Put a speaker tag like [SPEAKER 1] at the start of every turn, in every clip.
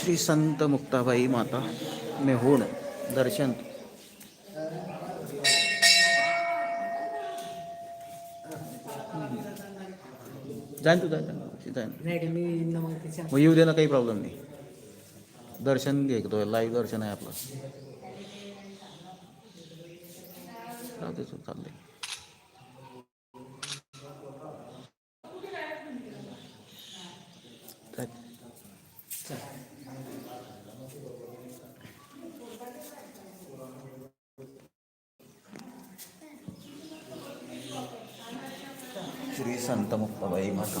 [SPEAKER 1] श्री संत मुक्ताबाई माता मेहोण दर्शन। जाईन तू जाईन
[SPEAKER 2] मग
[SPEAKER 1] येऊ दे ना काही प्रॉब्लेम नाही. दर्शन घेतो लाईव्ह दर्शन आहे आपलं. राहू दे तू, चाललंय चाल. श्री संत मुक्ताबाई माता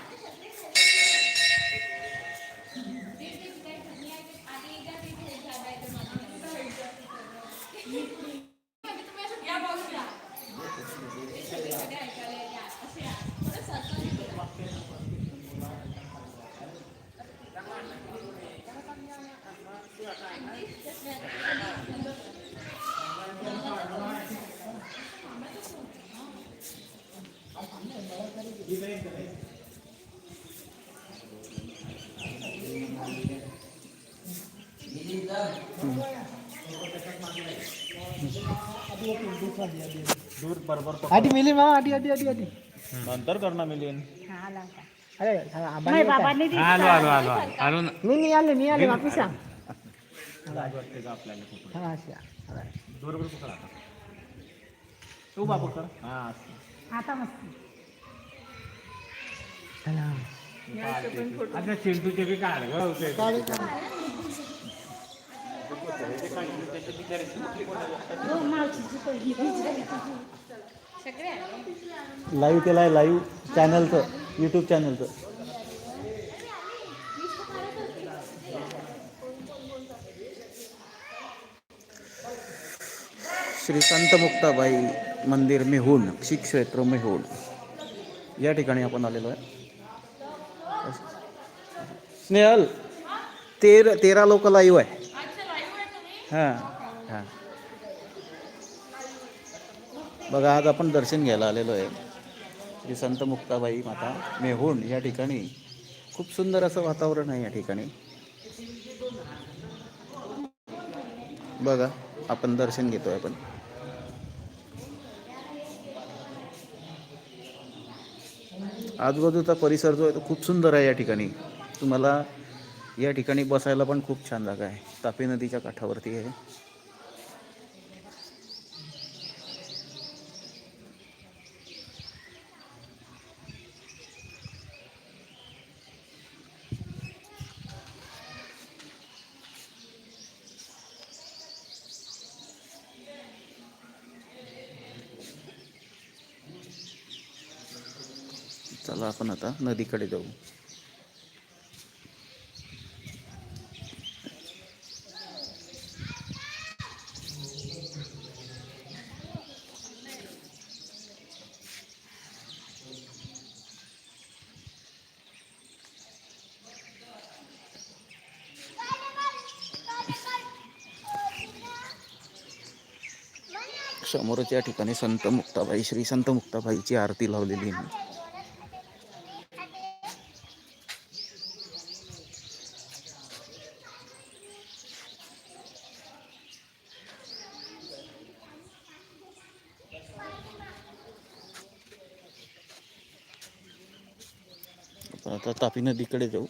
[SPEAKER 2] आधी मिली मामा आधी आधी आधी आधी.
[SPEAKER 3] नंतर करणार मिलियन
[SPEAKER 2] अरे
[SPEAKER 3] आलो आलो आलो आलो. ना
[SPEAKER 2] मी नाही आले मी आले वापिस हा अशा
[SPEAKER 3] बरोबर पकडा कर हा
[SPEAKER 2] आता मस्त चला
[SPEAKER 3] आता बी काढ
[SPEAKER 1] लाईव्ह केलाय आहे लाईव्ह चॅनलचं यूट्यूब चॅनलचं. श्री संत मुक्ताबाई मंदिर मेहून श्री क्षेत्र मेहून. या ठिकाणी आपण आलेलो आहे. स्नेहल तेर तेरा लोक लाईव्ह आहे. हां हां. बघा आज आपण दर्शन घ्यायला आलेलो आहे. श्री संत मुक्ताबाई माता मेहूण या ठिकाणी. खूप सुंदर असं वातावरण आहे या ठिकाणी. बघा. आपण दर्शन घेतो आहे आपण. आजूबाजूचा परिसर जो आहे तो खूप सुंदर आहे या ठिकाणी. तुम्हाला या ठिकाणी बसायला पण खूप छान जागा आहे. तापी नदीच्या काठावरती आहे. चला आपण आता नदीकडे जाऊ. समोरच या ठिकाणी संत मुक्ताबाई श्री संत मुक्ताबाईची आरती लावलेली आहे. आपण आता तापी नदीकडे जाऊ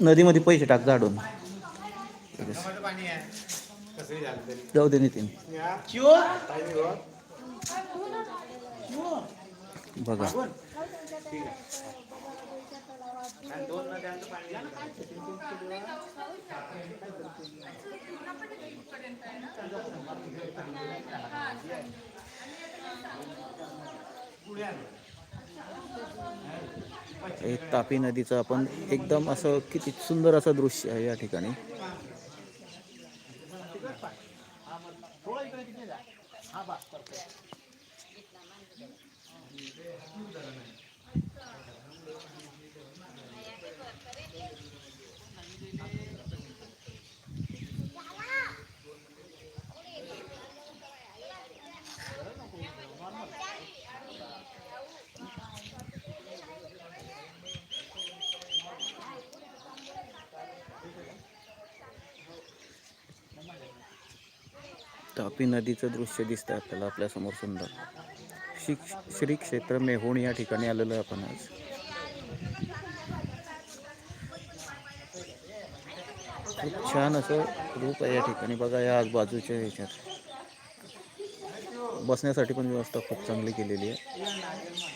[SPEAKER 1] नदीमध्ये पैसे टाक झाडून. जाऊ दे नितीन. बघा.
[SPEAKER 3] पुढे
[SPEAKER 1] हे तापी नदीचं आपण एकदम असं किती सुंदर असं दृश्य आहे या ठिकाणी. तापी नदीचं दृश्य दिसतं आपल्याला आपल्यासमोर सुंदर. श्री श्री क्षेत्र मेहोण या ठिकाणी आलेलो आहे आपण आज. खूप छान असं रूप आहे या ठिकाणी. बघा या आजूबाजूच्या ह्याच्यात. बसण्यासाठी पण व्यवस्था खूप चांगली केलेली आहे.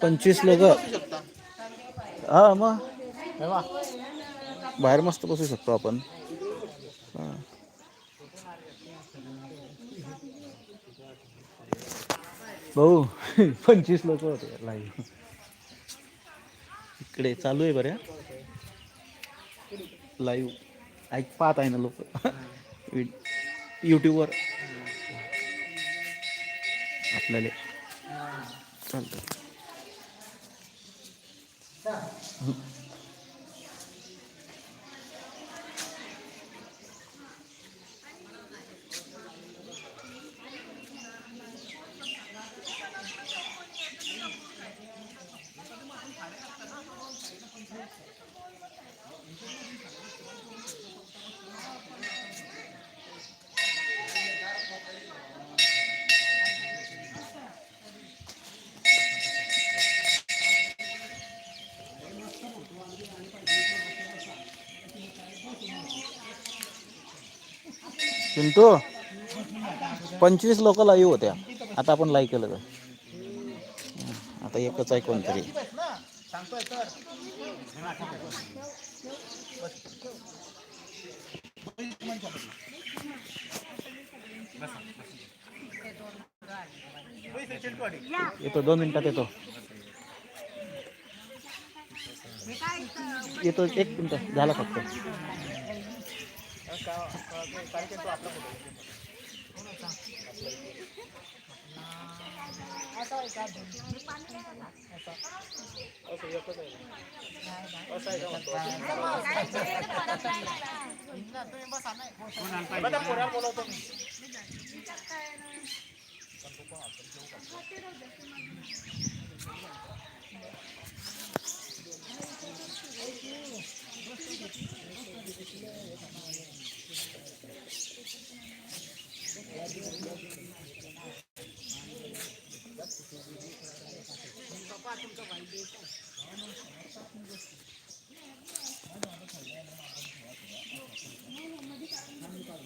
[SPEAKER 1] पंचवीस लोक. हा मग. बाहेर मस्त बसू शकतो आपण. भाऊ पंचवीस लोक होते लाईव्ह इकडे चालू आहे बऱ्या लाईव्ह ऐक पाहत आहे ना लोक. यूट्यूबवर आपल्याला. चालतं चिंटू पंचवीस लोक लाईव्ह होत्या. आता आपण लाईव्ह केलं तर. आता एकच आहे कोणतरी. सांगतोय सर. येतो दोन मिनिटात येतो. येतो एक मिनिट झाला फक्त. करायचा असा एक तुम्ही बसा नाही पुरा बोलवतो